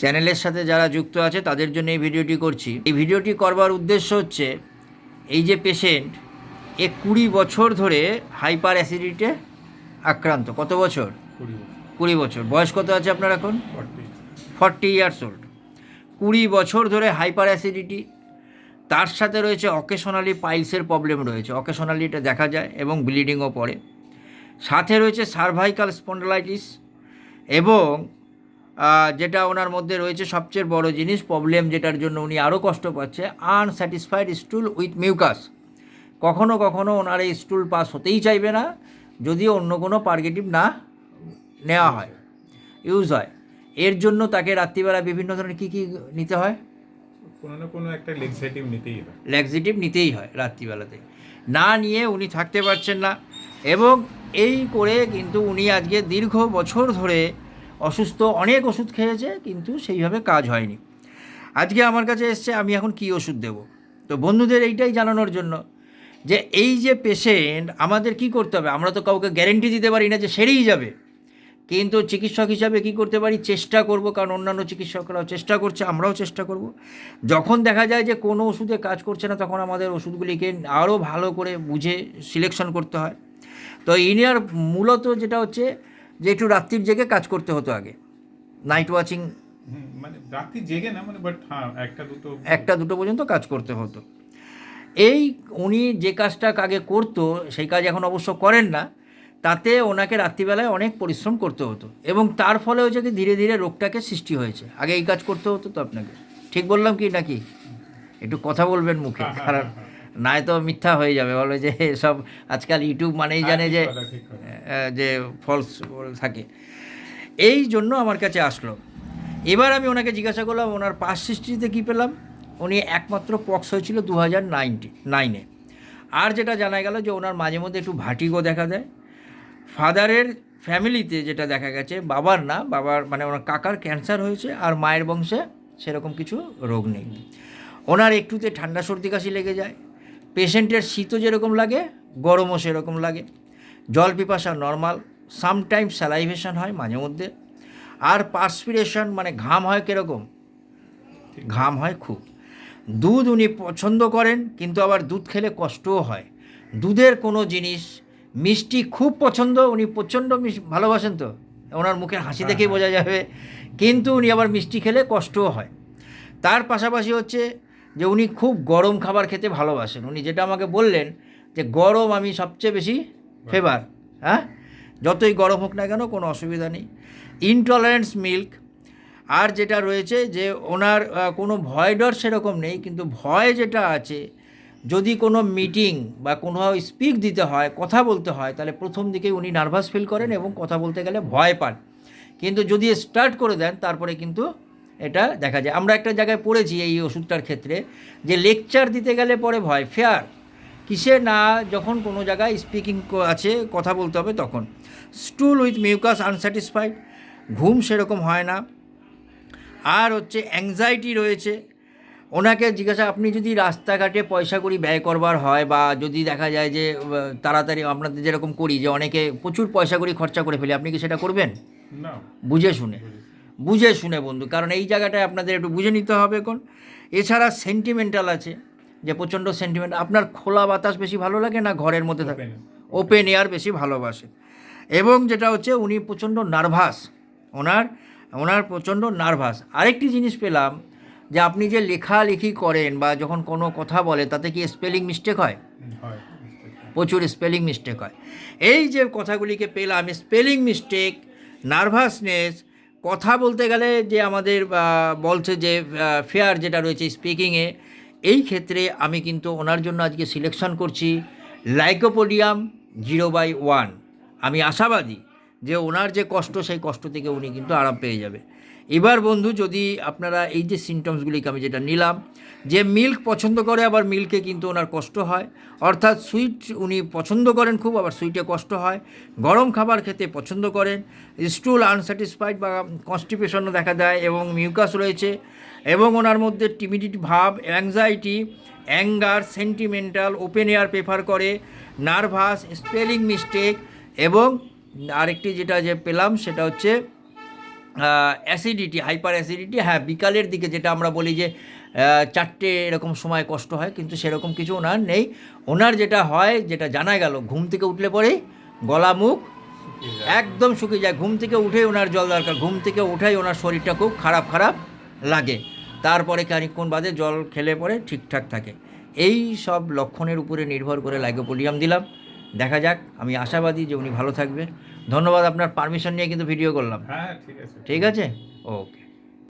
চ্যানেলের সাথে যারা যুক্ত আছে তাদের জন্য এই ভিডিওটি করছি। এই ভিডিওটি করবার উদ্দেশ্য হচ্ছে এই যে পেশেন্ট এ কুড়ি বছর ধরে হাইপার অ্যাসিডিটে আক্রান্ত। কত বছর? কুড়ি বছর। বয়স কত আছে আপনার এখন? ফর্টি ইয়ার্স ওল্ড কুড়ি বছর ধরে হাইপার অ্যাসিডিটি তার সাথে রয়েছে অকেশনালি পাইলসের প্রবলেম রয়েছে। অকেশনালি এটা দেখা যায় এবং ব্লিডিংও পড়ে। সাথে রয়েছে সার্ভাইকাল স্পন্ডলাইটিস এবং যেটা ওনার মধ্যে রয়েছে সবচেয়ে বড় জিনিস প্রবলেম যেটার জন্য উনি আরও কষ্ট পাচ্ছে আনস্যাটিসফাইড স্টুল উইথ মিউকাস কখনো কখনো ওনার এই স্টুল পাস হতেই চাইবে না যদি অন্য কোনো পার্গেটিভ না নেওয়া হয় ইউজ হয়। এর জন্য তাকে রাত্রিবেলা বিভিন্ন ধরনের কী কী নিতে হয়? কোনো না কোনো একটা লেক্সেটিভ নিতেই হয়। ল্যাক্সিটিভ নিতেই হয় রাত্রিবেলাতে। না নিয়ে উনি থাকতে পারছেন না। এবং এই করে কিন্তু উনি আজকে দীর্ঘ বছর ধরে অসুস্থ, অনেক ওষুধ খেয়েছে, কিন্তু সেইভাবে কাজ হয়নি। আজকে আমার কাছে এসছে, আমি এখন কী ওষুধ দেব? তো বন্ধুদের এইটাই জানানোর জন্য যে এই যে পেশেন্ট আমাদের কি করতে হবে? আমরা তো কাউকে গ্যারেন্টি দিতে পারি না যে সেরেই যাবে। কিন্তু চিকিৎসক হিসাবে কি করতে পারি? চেষ্টা করব, কারণ অন্যান্য চিকিৎসকরাও চেষ্টা করছে, আমরাও চেষ্টা করব। যখন দেখা যায় যে কোনো ওষুধে কাজ করছে না, তখন আমাদের ওষুধগুলিকে আরও ভালো করে বুঝে সিলেকশন করতে হয়। তো ইনিয়ার মূলত যেটা হচ্ছে যে একটু রাত্রির জেগে কাজ করতে হতো আগে। নাইট ওয়াচিং মানে রাত্রি জেগে না মানে বাট হ্যাঁ একটা দুটো একটা দুটো পর্যন্ত কাজ করতে হতো। এই উনি যে কাজটা আগে করতো সেই কাজ এখন অবশ্য করেন না তাতে ওনাকে রাত্রিবেলায় অনেক পরিশ্রম করতে হতো এবং তার ফলে হচ্ছে কি ধীরে ধীরে রোগটাকে সৃষ্টি হয়েছে। আগে এই কাজ করতে হতো তো আপনাকে। ঠিক বললাম কি নাকি? একটু কথা বলবেন মুখে কারণ নাই তো মিথ্যা হয়ে যাবে। বলে যে সব আজকাল ইউটিউব মানেই জানে যে হ্যাঁ। আহ, যে ফলস থাকে। এই জন্য আমার কাছে আসলো। এবার আমি ওনাকে জিজ্ঞাসা করলাম ওনার পাস হিস্ট্রিতে কী পেলাম? উনি একমাত্র পক্স হয়েছিল দু হাজার নাইনটি নাইনে আর যেটা জানা গেল যে ওনার মাঝে মধ্যে একটু ভাটিগো দেখা দেয়। ফাদারের ফ্যামিলিতে যেটা দেখা গেছে বাবার না বাবার মানে ওনার কাকার ক্যান্সার হয়েছে আর মায়ের বংশে সেরকম কিছু রোগ নেই। ওনার একটুতে ঠান্ডা সর্দি কাশি লেগে যায়। পেশেন্টের শীতও যেরকম লাগে গরমও সেরকম লাগে। জল পিপাসা নর্মাল সামটাইমস স্যালাইভেশন হয় মাঝে মধ্যে। আর পার্সপিরেশন মানে ঘাম হয় কীরকম? ঘাম হয় খুব। দুধ উনি পছন্দ করেন কিন্তু আবার দুধ খেলে কষ্টও হয়। দুধের কোনো জিনিস মিষ্টি খুব পছন্দ উনি প্রচণ্ড ভালোবাসেন তো। ওনার মুখের হাসি দেখেই বোঝা যাবে। কিন্তু উনি আবার মিষ্টি খেলে কষ্টও হয়। তার পাশাপাশি হচ্ছে যে উনি খুব গরম খাবার খেতে ভালোবাসেন। উনি যেটা আমাকে বললেন যে গরম আমি সবচেয়ে বেশি ফেভার হ্যাঁ? যতই গরম হোক না কেন কোনো অসুবিধা নেই। ইনটলারেন্স মিল্ক আর যেটা রয়েছে যে ওনার কোনো ভয় ডর সেরকম নেই কিন্তু ভয় যেটা আছে যদি কোনো মিটিং বা কোনোভাবে স্পিক দিতে হয় কথা বলতে হয় তাহলে প্রথম দিকেই উনি নার্ভাস ফিল করেন এবং কথা বলতে গেলে ভয় পান। কিন্তু যদি স্টার্ট করে দেন তারপরে কিন্তু এটা দেখা যায়। আমরা একটা জায়গায় পড়েছি এই ওষুধটার ক্ষেত্রে যে লেকচার দিতে গেলে পরে ভয় ফেয়ার কিসে না যখন কোনো জায়গায় স্পিকিং আছে কথা বলতে হবে তখন। স্টুল উইথ মিউকাস আনস্যাটিসফাইড ঘুম সেরকম হয় না। আর হচ্ছে অ্যাংজাইটি রয়েছে। ওনাকে জিজ্ঞাসা আপনি যদি রাস্তাঘাটে পয়সা করি ব্যয় করবার হয় বা যদি দেখা যায় যে তাড়াতাড়ি আপনাদের যেরকম করি যে অনেকে প্রচুর পয়সা করি খরচা করে ফেলে আপনি কি সেটা করবেন? না। বুঝে শুনে। বুঝে শুনে বন্ধু কারণ এই জায়গাটায় আপনাদের একটু বুঝে নিতে হবে এখন। এছাড়া সেন্টিমেন্টাল আছে যে প্রচণ্ড সেন্টিমেন্ট আপনার খোলা বাতাস বেশি ভালো লাগে না ঘরের মধ্যে থাকে? ওপেন এয়ার বেশি ভালোবাসে। এবং যেটা হচ্ছে উনি প্রচণ্ড নার্ভাস ওনার ওনার প্রচণ্ড নার্ভাস আরেকটি জিনিস পেলাম যে আপনি যে লেখালেখি করেন বা যখন কোনো কথা বলে তাতে কি স্পেলিং মিস্টেক হয়? হয় প্রচুর স্পেলিং মিস্টেক হয়। এই যে কথাগুলিকে পেলাম স্পেলিং মিস্টেক নার্ভাসনেস কথা বলতে গেলে যে আমাদের বলছে যে ফেয়ার যেটা রয়েছে স্পিকিংয়ে এই ক্ষেত্রে আমি কিন্তু ওনার জন্য আজকে সিলেকশন করছি লাইকোপোডিয়াম জিরো বাই ওয়ান আমি আশাবাদী যে ওনার যে কষ্ট, সেই কষ্ট থেকে উনি কিন্তু আরাম পেয়ে যাবে। এবার বন্ধু, যদি আপনারা এই যে সিমটমসগুলিকে আমি যেটা নিলাম, যে মিল্ক পছন্দ করে, আবার মিল্কে কিন্তু ওনার কষ্ট হয়। অর্থাৎ সুইট উনি পছন্দ করেন খুব, আবার সুইটে কষ্ট হয়। গরম খাবার খেতে পছন্দ করেন। স্টুল আনস্যাটিসফাইড বা কনস্টিপেশনও দেখা দেয় এবং মিউকাস রয়েছে এবং ওনার মধ্যে টিমিডিটি ভাব anxiety anger sentimental open air prefer করে নার্ভাস স্পেলিং মিস্টেক এবং আরেকটি যেটা যে পেলাম, সেটা হচ্ছে অ্যাসিডিটি হাইপার অ্যাসিডিটি হ্যাঁ বিকালের দিকে যেটা আমরা বলি যে চারটে এরকম সময় কষ্ট হয়, কিন্তু সেরকম কিছু ওনার নেই। ওনার যেটা হয়, যেটা জানা গেল, ঘুম থেকে উঠলে পরেই গলা মুখ একদম শুকিয়ে যায়। ঘুম থেকে উঠেই ওনার জল দরকার, ঘুম থেকে উঠেই ওনার শরীরটা খুব খারাপ খারাপ লাগে। তারপরে খানিকক্ষণ বাদে জল খেলে পরে ঠিকঠাক থাকে। এই সব লক্ষণের উপরে নির্ভর করে লাইগোপোডিয়াম দিলাম। দেখা যাক আমি আশাবাদী যে উনি ভালো থাকবেন। ধন্যবাদ আপনার পারমিশন নিয়ে কিন্তু ভিডিও করলাম। হ্যাঁ ঠিক আছে। ঠিক আছে? ওকে